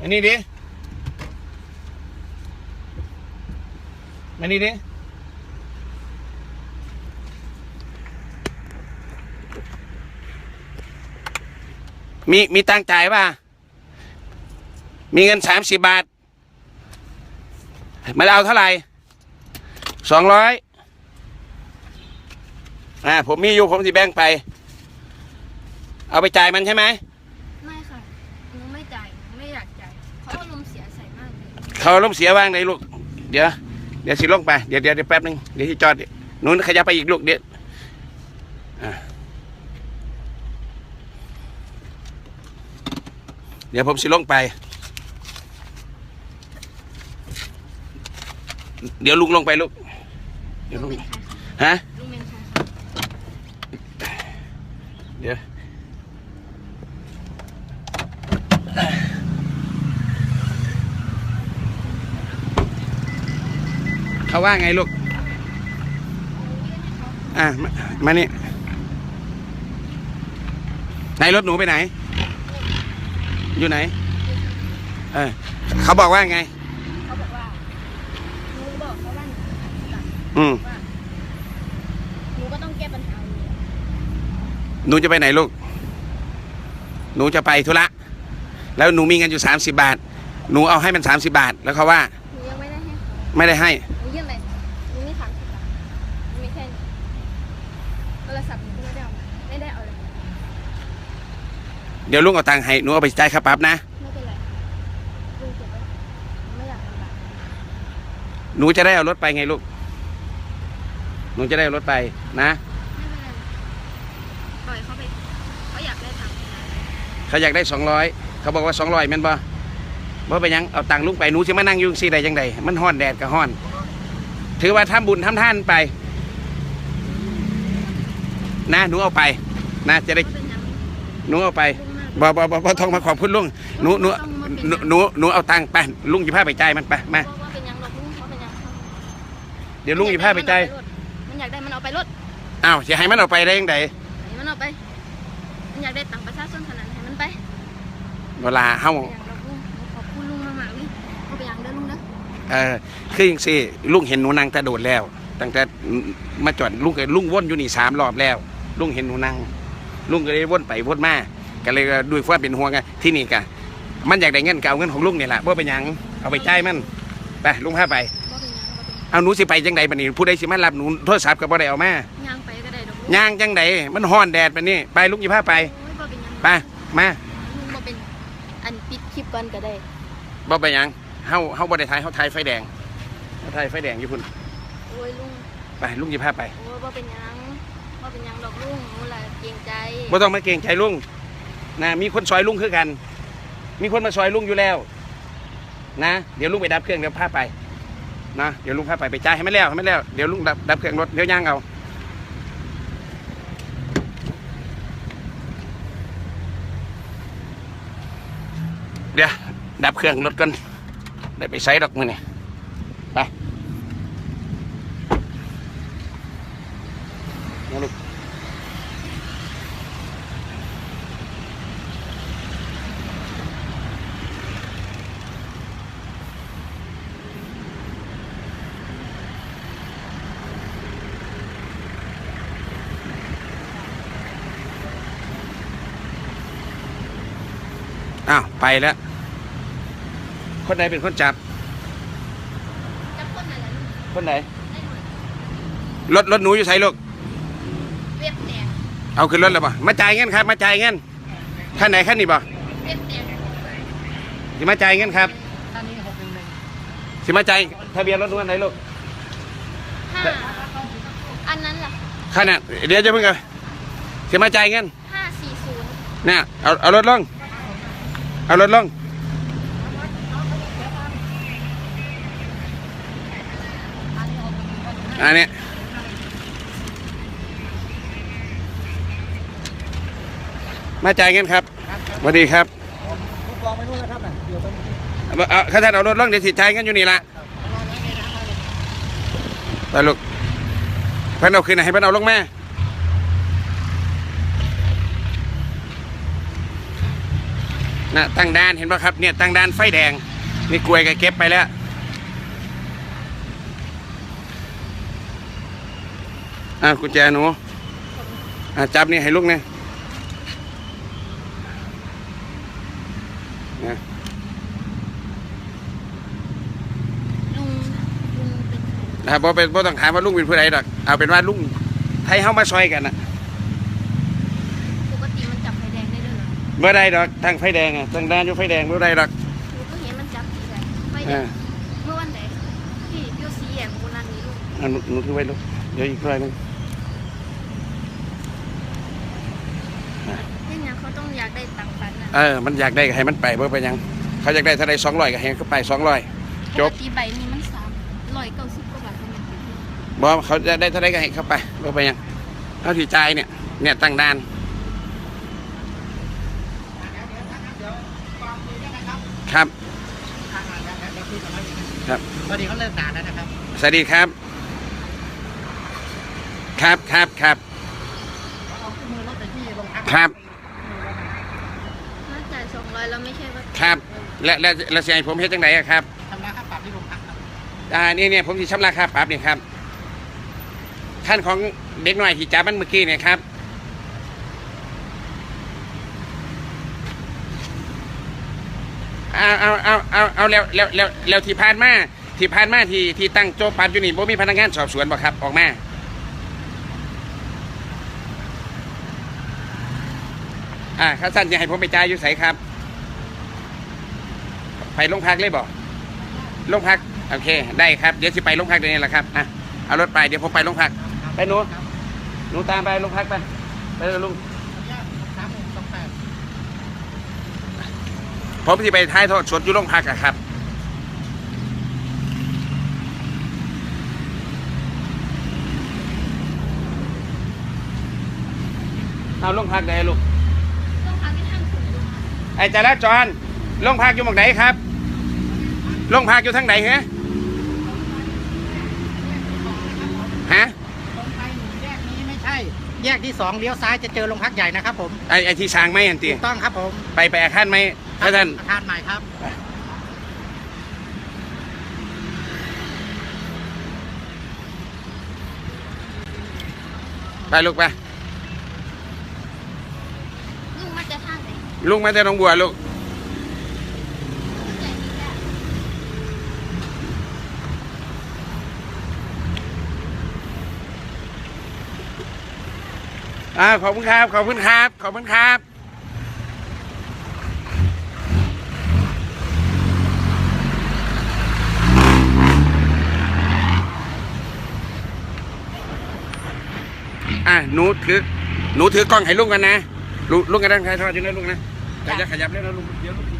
อันนี้ดิอันนี้ดิมีมีตังค์จ่ายป่ะ มีเงินสามสิบบาท มาเอาเท่าไหร่สองร้อยอ่าผมมีอยู่ผมสิแบ่งไป เอาไปจ่ายมันใช่ไหม จ่ายหนูไม่อยากจ่ายเขาอารมณ์เสียใส่มากเลยเขาล้มณ์เสียว่างในลูก เดี๋ยว เดี๋ยวสิลงไป เดี๋ยวเดี๋ยวเดี๋ยวแป๊บนึง เดี๋ยวที่จอดหนู้นขยับไปอีกลูกเดี๋ยวอะเดี๋ยวผมสิลงไป เดี๋ยวลุงลงไปลูก เดี๋ยวลุลุงงเป็นใครคะฮะ ลุงเป็นใครคะ เดี๋ยว เขาว่าไงลูก อะมามานี่ไหนรถหนูไปไหน อยู่ไหน เออเขาบอกว่าไง เขาบอกว่าหนูบอกเขาว่าหนูตัดอืมว่าหนูก็ต้องแก้ปัญหาอยู่หนูจะไปไหนลูก หนูจะไปธุระ แล้วหนูมีเงินอยู่สามสิบาท หนูเอาให้มันสามสิบาท แล้วเขาว่า หนูยังไม่ได้ให้เขาไม่ได้ให้ หนูยื่นไปหนูมีสามสิบบาทหนูมีแค่นี้โทรศัพท์หนูก็ไม่ได้เอามาไม่ได้เอาเลย เดี๋ยวลุงเอาตังค์ให้หนูเอาไปจ่ายค่าปรับนะ ไม่เป็นไรลุงเก็บไว้หนูไม่อยากลำบากหนูจะได้เอารถไปไงลูก หนูจะได้เอารถไปนะ ไม่เป็นไรปล่อยเขาไปเขาอยากได้ตังค์เขาอยากได้สองร้อยเขาบอกว่าสองร้อยแม่นบ่บ่ไปนหยังเอาตังค์ลุงไปหนูจะมานั่งอยุ่จังซี่ได้ยังไงมันห้อนแดดกับห้อน ถือว่าทำบุญทำท่านไป นะหนูเอาไป นะจะได้ก็เป็นยังหนูเอาไป ลุงมาก บ่บ่บ่บ่ต้องมาขอบคุณลุงหนูหนูหนูหนูหนูเอาตังค์ไปลุงจะพาไปจ่ายมันไปมาเพราะว่าเป็นยังหรอกลุงเขาเป็นยังเดี๋ยวลุงจะพาไปจ่ายมันอยากได้มันเอาไปรถอ้าวจะให้มันเอาไปได้ยังไงให้มันเอาไป มันอยากได้ตังค์ประชาชนขนาดให้มันไปเวลาเฮา เป็นยังหรอกลุงขอบคุณลุงมากๆเลยเขาไปยังเด้อลุงเด้อเออคืออย่างสิลุงเห็นหนูนางแต่โดดแล้ว ตั้งแต่มาจอดลุงก็ลุงวนอยู่นี่สามรอบแล้ว ลุงเห็นหนูนางลุงก็เลยวนไปวนมา ก็เลยด้วยความเป็นห่วงไงที่นี่กะมันอยากได้เงินเก่าเงินของลุงนี่แหละว่าเป็นหยังเอาไปจ่ายมันไปลุงพาไปบ่เป็นยังบ่เป็นเอาหนูสิไปจังใดบัดนี้ผู้ใดสิมารับหนูโทรศัพท์ก็บ่ได้เอามายังไปก็ได้ดอกลุงย่างจังใดมันฮ้อนแดดบัดนี้ไปลุงสิพาไปโอ้ยบ่เป็นยังไปมาลุงบ่เป็นอันปิดคลิปก่อนก็ได้บ่ไปนหยังเฮาเฮาบ่ได้ถ่ายเฮาถ่ายไฟแดงเฮาถ่ายไฟแดงอยู่พุ่นโอ้ยลุงไปลุงสิพาไปโอ้ยบ่เป็นยังบ่เป็นยังดอกลุงหนูล่ะเกรงใจบ่ต้องมาเกรงใจลุง นะมีคนซอยลุงคือกัน มีคนมาซอยลุงอยู่แล้ว นะ เดี๋ยวลุงไปดับเครื่องเดี๋ยวพาไปนะเดี๋ยวลุงพาไปไปจ่ายให้ไม่แล้วให้ไม่แล้วเดี๋ยวลุงดับดับเครื่องรถเดี๋ยวย่างเอาเดี๋ยวดับเครื่องรถกันได้ไปใช้ดอกมือนี่ไปมาลูก อ้าวไปแล้ว คนไหนเป็นคนจับ จับคนไหนล่ะลุงคนไหน ได้หน่อยรถรถหนูอยู่ไสลูก เว็บแดงเอาขึ้นรถแล้วป่ะมาจ่ายเงินครับ มาจ่ายเงินขั้นไหนขั้นนี้ป่ะเว็บแดงสิมาจ่ายเงินครับอันนี้หกหนึ่งหนึ่งสิมาจ่ายทะเบียนรถหนูอันไหนลูกห้าอันนั้นล่ะขั้นน่ะเดี๋ยวจะเพิ่งกันสิมาจ่ายเงินห้าสี่ศูนย์เนี่ยเอาเอารถลง เอารถลงอันนี้มาจ่ายเงินครับสวัสดีครับผมลองไปนู่นนะครับเดี๋ยวไปเอาเอาข้าท่านเอารถลงเดี๋ยวสิจ่ายเงินอยู่นี่ละไปลูกเพิ่นเอาขึ้นให้เพิ่นเอาลงแม่ นะตั้งด้านเห็นป่ะครับเนี่ยตั้งด้านไฟแดง นี่กลวยก็เก็บไปแล้วอะกุญแจหนูอะจับนี่ให้ลูกเนี่ยนะลุงลุงเป็นใครนะครับบ่เป็นบ่ต้องถามว่าลุงเป็นผู้ใดดอกเอาเป็นว่าลุงไทยเฮามาซอยกันนะ ปกติมันจับไฟแดงได้ด้วย เหรอบ่ได้ดอกตั้งไฟแดงอะตั้งด้านอยู่ไฟแดงบ่ได้ดอกหนูก็เห็นมันจับสีแดงไฟแดอ่างเมื่อวันไหนที่พี่ซีแยกโบราณนี้ลูกอะหนูหนูถือไว้ลูกเดี๋ยวอีกหน่อยหนึงที่เนี่ยเขาต้องอยากได้ตังค์ปันนะเออมันอยากได้ก็ให้มันไปบ่เป็นหยัง เขาอยากได้เท่าใด200ก็ให้เขาไป200จปบกติใบนี้มันสามร้อยเก้าสิบกว่าบาทเท่านั้นเองบ่เขาจะได้เท่าใดก็ให้เขาไปบ่เป็นหยังเอาที่จ่ายเนี่ยเนี่ยตั้งด้าน ครับ ครับ พอดีเขาเลิกด่าแล้วนะครับ สวัสดีครับ ครับครับครับเอาขึ้นมือรถไปที่โรงพักครับน่าจ่ายสองร้อยแล้วไม่ใช่ว่าครับ และและและสิให้ผมเฮ็ดจังไดอะครับทำร้ายค่าปรับที่โรงพักครับอ่านี่เนี่ยผมสิชำระค่าปรับเนี่ยครับ ท่านของเด็กน้อยที่จับมันเมื่อกี้เนี่ยครับ เอาเอาเอาเอาเอาแล้วแล้วแล้วแล้วที่ผ่านมาที่ผ่านมาที่ที่ตั้งโจ๊กปัดอยู่นี่บ่มีพนักงานสอบสวนบ่ครับออกมาอ่าข้าสั้นจะให้ผมไปจ่ายอยู่ไสครับ ไปโรงพักเลยบ่โรงพักโอเค ได้ครับเดี๋ยวสิไปโรงพักเดี๋ยวนี้แหละครับอะเอารถไปเดี๋ยวผมไปโรงพักไปหนูหนูตามไปโรงพักไปไปเลยลุง สามหนึ่งสองแปด ผมสิไปท้ายทอดสดอยู่โรงพักอะครับ เอาโรงพักไหนลูกต้องพาไปทางขุนลูกไอ้จราจรโรงพักอยู่หมองไหนครับโรงพักอยู่ทางไหนฮะฮะ ตรงไปหนึ่งแยกนี้ไม่ใช่ แยกที่สองเลี้ยวซ้ายจะเจอโรงพักใหญ่นะครับผมไอ้ไอ้ที่ช้างไม่อันตีถูกต้องครับผม ไปไปอาคารไหม ถ้าท่านอาคารใหม่ครับ ไปลูกไป ลุงมาจะทางไหนลุงมาแต่หนองบัวลูกใจดีแค่อ่าขอบคุณครับ ขอบคุณครับ ขอบคุณครับ อะหนูถือหนูถือกล้องให้ลุงกันนะลุงลุงกันด้านใครทอดอยู่นะลุงนะขยับขยับเล่นนะลุงเดี๋ยวลุงกินง่าย